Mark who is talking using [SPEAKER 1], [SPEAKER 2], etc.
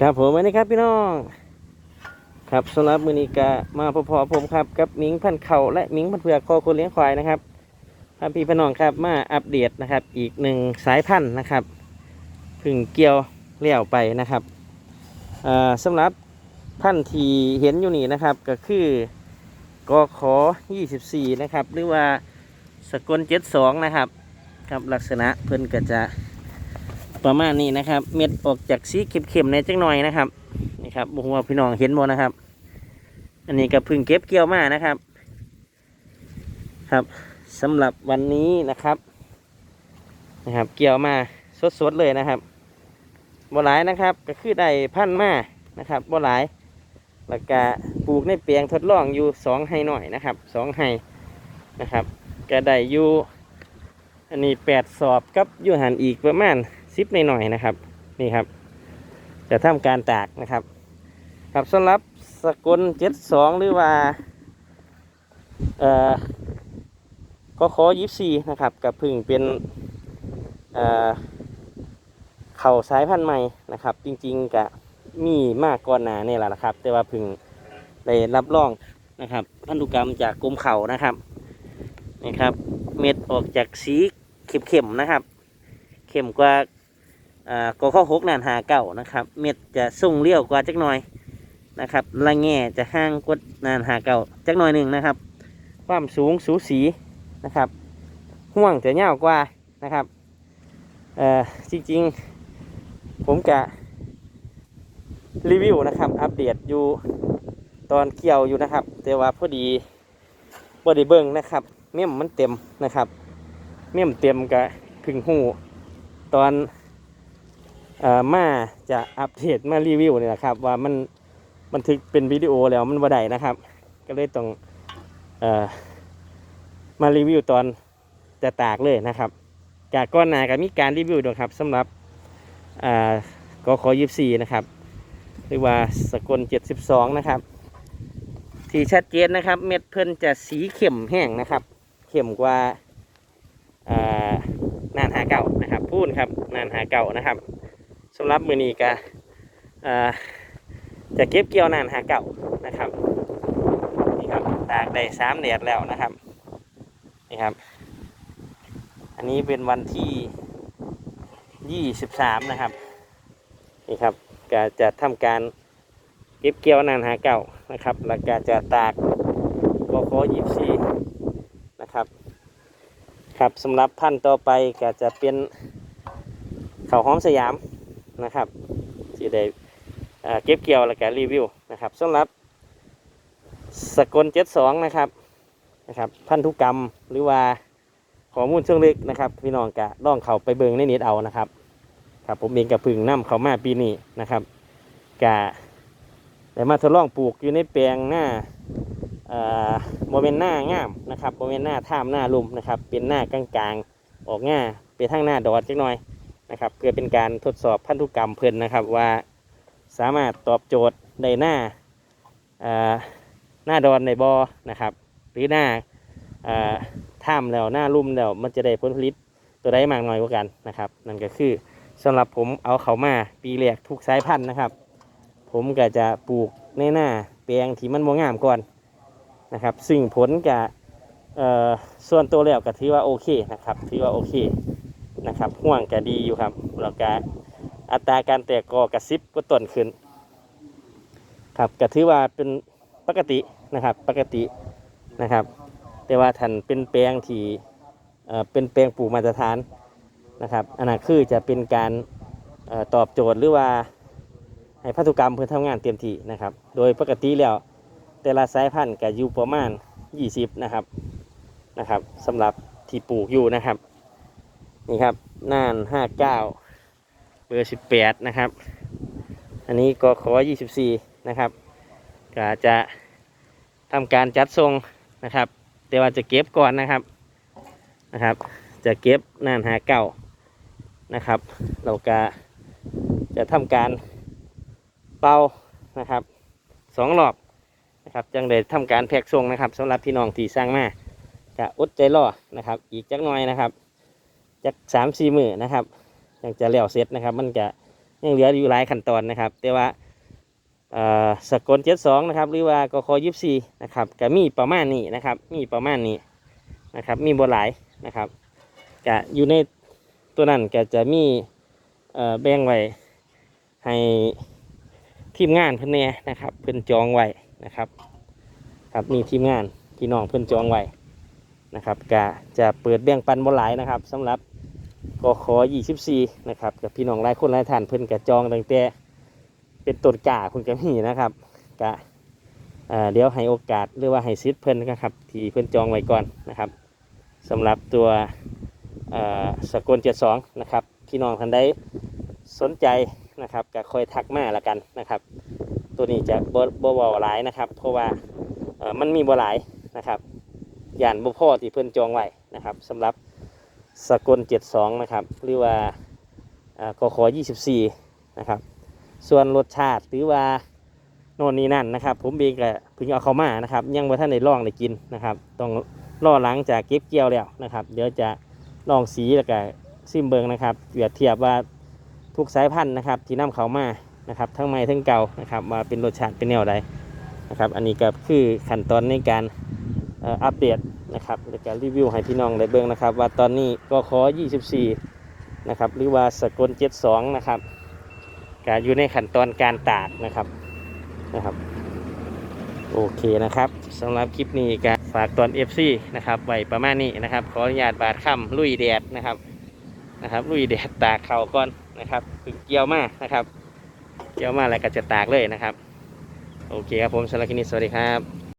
[SPEAKER 1] ครับผมวันนี้ครับพี่น้อง ครับสำหรับมือนีกะมาพอๆผมครับกับหมิงพันเข่าและหมิงพันเผือกคอคนเลี้ยงควายนะครับพาพี่พี่น้องครับมาอัปเดตนะครับ อีกหนึ่งสายพันธุ์นะครับพึ่งเกี่ยวเลี้ยวไปนะครับอ่าสำหรับพันธุ์ที่เห็นอยู่นี่นะครับก็คือกอขอ24 นะครับ หรือว่าสกล 72 นะครับ ครับลักษณะเพิ่นก็จะ ประมาณนี้นะครับ เม็ดออกจากสีเข้มๆในจังหน่อยนะครับนี่ครับบุหัวาพี่น้องเห็นบ่นะครับ อันนี้ก็พึ่งเก็บเกี่ยวมานะครับ ครับสำหรับวันนี้นะครับนะครับ เกี่ยวมาสดๆเลยนะครับบ่หลายนะครับก็คือได้พันมานะครับบ่หลายแล้วก็ปลูกในเปียงทดลองอยู่สองไฮหน่อยนะครับสองไฮนะครับก็ได้อยู่อันนี้แปดสอบกับอยู่หันอีกประมาณ ซิปหน่อยๆนะครับ นี่ครับ จะทำการตากนะครับ ครับสำหรับสกุลเจ็ดสองหรือว่าเอ่อก็ขอยิบซีนะครับกับพึ่งเป็นเอ่อเข่าสายพันธุ์ใหม่นะครับ จริงๆกะมีมากก่อนหนาเนี่ยแหละนะครับ แต่ว่าพึ่งได้รับรองนะครับพันธุกรรมจากกรมเข่านะครับนี่ครับ เม็ดออกจากสีเข้มๆนะครับ เข้มกว่า กอข้อหกนานหาเก่านะครับ เม็ดจะส่งเลี้ยวกว่าจักหน่อยนะครับละแง่จะห่างกว่านานหาเก่าจักหน่อยหนึ่งนะครับ ความสูงสูสีนะครับ ห่วงจะยาวกว่านะครับเอ่อจริงๆ ผมจะรีวิวนะครับ อัปเดตอยู่ตอนเกี่ยวอยู่นะครับ แต่ว่าพอดีบอดีเบิ้งนะครับ เมี่ยมมันเต็มนะครับ เมี่ยมเต็มกับพึ่งหูตอน มาจะอัปเดตมารีวิวนี่แหละครับ ว่ามันบันทึกเป็นวิดีโอแล้วมันบ่ได้นะครับ ก็เลยต้องอมารีวิวตอนจะตากเลยนะครับกากก้อนหนาก็มีการรีวิวด้วยครับสำหรับอ่ากขอยิบสี่นะครับ หรือว่าสกลเจ็ดสิบสองนะครับ ที่ชัดเจนนะครับ เม็ดเพิ่นจะสีเข้มแห้งนะครับ เข้มกว่าอ่านานหาเก่านะครับ พูดครับนานหาเก่านะครับ สำหรับมือนี้ก็จะเก็บเกี่ยวนานหาเก่านะครับนี่ครับตากได้สามเดือนแล้วนะครับนี่ครับ อันนี้เป็นวันที่ยี่สิบสามนะครับนี่ครับก็จะทำการเก็บเกี่ยวนานหาเก่านะครับแล้วก็จะตากกโคยิบซีนะครับครับสำหรับพันธุ์ต่อไปก็จะเป็นเขาหอมสยาม นะครับที่ได้เก็บเกี่ยวแล้วก็รีวิวนะครับสำหรับสกลเจ็ดสองนะครับนะครับพันธุกรรมหรือว่าข้อมูลเชิงลึกนะครับ พี่น้องกะล่องเขาไปเบิงในเน็ตเอานะครับครับผมเองกับพึ่งน้ำเขามาปีนี้นะครับกะได้มาทดลองปลูกอยู่ในแปลงหน้าอ่าโมเมนต์หน้างามนะครับโมเมนต์หน้าท่ามหน้าลุมนะครับ เป็นหน้ากลางๆ ออกง่าเป็นทั้งหน้าดอดจักหน่อย นะครับ เพื่อเป็นการทดสอบพันธุกรรมเพิ่นนะครับว่าสามารถตอบโจทย์ในหน้าหน้าดอนในบอนะครับ หรือหน้าอ่าท่ามแล้วหน้าลุ่มแล้วมันจะได้ผลผลิตตัวใดมากน้อยกว่ากันนะครับ นั่นก็คือสำหรับผมเอาเขามาปีแรกทุกสายพันธุ์นะครับ ผมก็จะปลูกในหน้าแปลงที่มันบ่งามก่อนนะครับ ซึ่งผลกับส่วนตัวแล้วก็ถือว่าโอเคนะครับถือว่าโอเค นะครับห่วงก็ดีอยู่ครับแล้วก็อัตราการแตกกอกระซิบก็ต้นขึ้น ครับก็ถือว่าเป็นปกตินะครับปกตินะครับ แต่ว่าท่านเป็นแปลงที่เป็นแปลงปลูกมาตรฐานนะครับอันนั้นคือจะเป็นการออตอบโจทย์หรือว่าให้พันธุกรรมเพื่อทำงานเต็มที่นะครับ โดยปกติแล้วแต่ละสายพันธุ์ก็อยู่ประมาณ 20 นะครับนะครับสำหรับที่ปลูกอยู่นะครับ นี่ครับน่าน59เบอร์18นะครับ อันนี้ก็ขอ24นะครับก็จะทำการจัดทรงนะครับ แต่ว่าจะเก็บก่อนนะครับนะครับ จะเก็บน่านหาเก่านะครับ เราก็จะทำการเป่านะครับสองรอบนะครับจังได้ทำการแพ็กส่งนะครับสำหรับพี่น้องที่สร้างมาจะอดใจรอนะครับ อีกจักหน่อยนะครับ จักสามสี่มือนะครับยังจะแล้วเสร็จนะครับ มันจะยังเหลืออยู่หลายขั้นตอนนะครับ แต่ว่าเอ่อสกลเจ็ดสองนะครับ หรือว่ากคยิบซีนะครับก็มีประมาณนี้นะครับ มีประมาณนี้นะครับ มีบหลายนะครับก็อยู่ในตัวนั้นก็จะมีแบ่งไว้ให้ทีมงานเพิ่นแน่นะครับ เพิ่นจองไว้นะครับ ครับมีทีมงานพี่น้องเพิ่นจองไว้นะครับก็จะเปิดแบ่งปันบหลายนะครับสำหรับ กขอ24นะครับกับพี่น้องหลายคนหลายท่านเพิ่นก็จองตั้งแต่เป็นต้นกาเพิ่นก็มีนะครับก็เดี๋ยวให้โอกาสหรือว่าให้ซิทเพิ่นนะครับที่เพิ่นจองไว้ก่อนนะครับสำหรับตัวสกลเอ่อสกล72นะครับพี่น้องท่านใดสนใจนะครับก็คอยทักมาละกันนะครับ ตัวนี้จะบ่บ่เว้าหลายนะครับ เพราะว่ามันมีบ่หลายนะครับย่านบ่พ่อที่เพิ่นจองไว้นะครับสำหรับ สกล 72 นะครับ หรือว่าอ่ากข24 นะครับ ส่วนรสชาติหรือว่าโน่นนี่นั่นนะครับ ผมเองก็เพิ่งเอาเข้ามานะครับ ยังบ่ทันได้ลองได้กินนะครับ ต้องรอหลังจากเก็บเกี่ยวแล้วนะครับ เดี๋ยวจะลองสีแล้วก็ซิมเบิงนะครับเปรียบเทียบว่าทุกสายพันธุ์นะครับ ที่นำเข้ามานะครับ ทั้งใหม่ทั้งเก่านะครับมาเป็นรสชาติเป็นแนวใดนะครับ อันนี้ก็คือขั้นตอนในการ อัปเดตนะครับในการรีวิวให้พี่น้องได้เบิ่งนะครับ ว่าตอนนี้ก็ขอ 24 นะครับ หรือว่าสกล72 นะครับก็อยู่ในขั้นตอนการตากนะครับนะครับโอเคนะครับสำหรับคลิปนี้ก็ฝากตอน FC นะครับไว้ประมาณนี้นะครับ ขออนุญาตบาดค่ำลุยแดดนะครับนะครับ ลุยแดดตากเข่าก่อนนะครับถึงเกี่ยวมากนะครับ เกี่ยวมากแล้วก็จะตากเลยนะครับ โอเคครับผมสำหรับคลิปนี้สวัสดีครับ